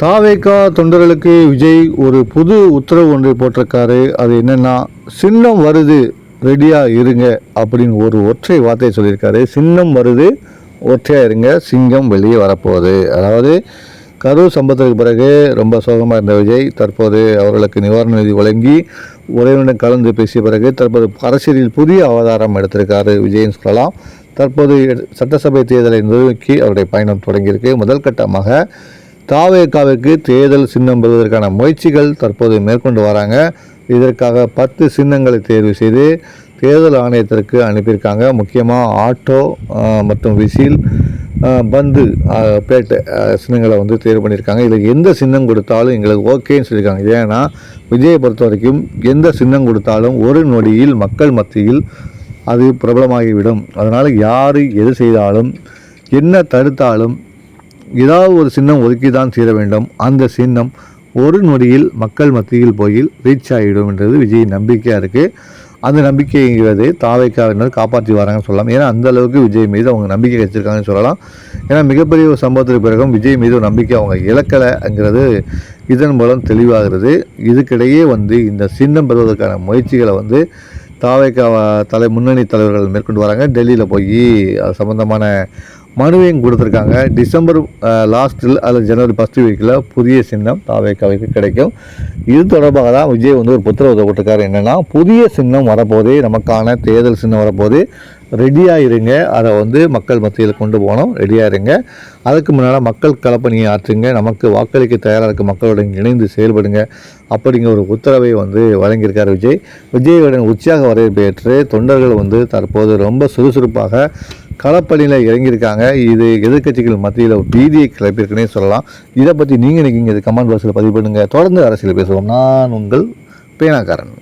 தாவேக்கா தொண்டர்களுக்கு விஜய் ஒரு புது உத்தரவு ஒன்றை போட்டிருக்காரு. அது என்னென்னா சின்னம் வருது ரெடியாக இருங்க அப்படின்னு ஒரு ஒற்றை வார்த்தையை சொல்லியிருக்காரு. சின்னம் வருது ஒற்றையாக இருங்க சிங்கம் வெளியே வரப்போகுது. அதாவது கரூர் சம்பவத்திற்கு பிறகு ரொம்ப சோகமாக இருந்த விஜய் தற்போது அவர்களுக்கு நிவாரண நிதி வழங்கி உறவினர் கலந்து பேசிய பிறகு தற்போது அரசியலில் புதிய அவதாரம் எடுத்திருக்காரு விஜய்னு சொல்லலாம். தற்போது சட்டசபை தேர்தலை நோக்கி அவருடைய பயணம் தொடங்கியிருக்கு. முதல் கட்டமாக தாவேக்காவிற்கு தேர்தல் சின்னம் பெறுவதற்கான முயற்சிகள் தற்போது மேற்கொண்டு வராங்க. இதற்காக பத்து சின்னங்களை தேர்வு செய்து தேர்தல் ஆணையத்திற்கு அனுப்பியிருக்காங்க. முக்கியமாக ஆட்டோ மற்றும் விசில் பந்து ஆஹ், பேட்டை சின்னங்களை வந்து தேர்வு பண்ணியிருக்காங்க. இதில் எந்த சின்னம் கொடுத்தாலும் எங்களுக்கு ஓகேன்னு சொல்லியிருக்காங்க. ஏன்னா விஜயை பொறுத்த வரைக்கும் எந்த சின்னம் கொடுத்தாலும் ஒரு நொடியில் மக்கள் மத்தியில் அது பிரபலமாகிவிடும். அதனால் யார் எது செய்தாலும் என்ன தடுத்தாலும் ஏதாவது ஒரு சின்னம் ஒதுக்கி தான் தீர வேண்டும். அந்த சின்னம் ஒரு நொடியில் மக்கள் மத்தியில் போய் ரீச் ஆகிடும் என்றது விஜய் நம்பிக்கையாக இருக்குது அந்த நம்பிக்கைங்கிறது தாவைக்காவினர் காப்பாற்றி வராங்கன்னு சொல்லலாம். ஏன்னா அந்த அளவுக்கு விஜய் மீது அவங்க நம்பிக்கை வச்சிருக்காங்கன்னு சொல்லலாம். ஏன்னா மிகப்பெரிய ஒரு சம்பவத்துக்கு பிறகும் விஜய் மீது ஒரு நம்பிக்கை அவங்க இழக்கலைங்கிறது இதன் மூலம் தெளிவாகிறது. இதுக்கிடையே வந்து இந்த சின்னம் பெறுவதற்கான முயற்சிகளை வந்து தாவைக்கா தலை முன்னணி தலைவர்கள் மேற்கொண்டு வராங்க. டெல்லியில் போய் அது சம்மந்தமான மனுவையும் கொடுத்துருக்காங்க. டிசம்பர் லாஸ்ட்டில் அல்லது ஜனவரி ஃபஸ்ட்டு வீக்கில் புதிய சின்னம் தாவேக்காவிற்கு கிடைக்கும். இது தொடர்பாக தான் விஜய் வந்து ஒரு புத்தரவு போட்டிருக்காரு. என்னென்னா புதிய சின்னம் வரப்போதே நமக்கான தேர்தல் சின்னம் வரப்போதே ரெடியாக இருங்க அதை வந்து மக்கள் மத்தியில் கொண்டு போகணும். ரெடியாக இருங்க அதுக்கு முன்னால் மக்கள் கலப்பணியை ஆற்றுங்க. நமக்கு வாக்களிக்க தயாராக இருக்க மக்களுடன் இணைந்து செயல்படுங்க அப்படிங்கிற ஒரு உத்தரவை வந்து வழங்கியிருக்கார் விஜய். விஜயுடன் உற்சாக வரவேற்பு ஏற்று தொண்டர்கள் வந்து தற்போது ரொம்ப சுறுசுறுப்பாக களப்பணியில் இறங்கியிருக்காங்க. இது எதிர்க்கட்சிகள் மத்தியில் பீதியை கிளப்பியிருக்குன்னே சொல்லலாம். இதை பற்றி நீங்கள் நினைக்கிங்க இது கமெண்ட் பாக்ஸில் பதிவு பண்ணுங்கள் தொடர்ந்து அரசியல் பேசுவோம். நான் உங்கள் பேனாக்காரன்.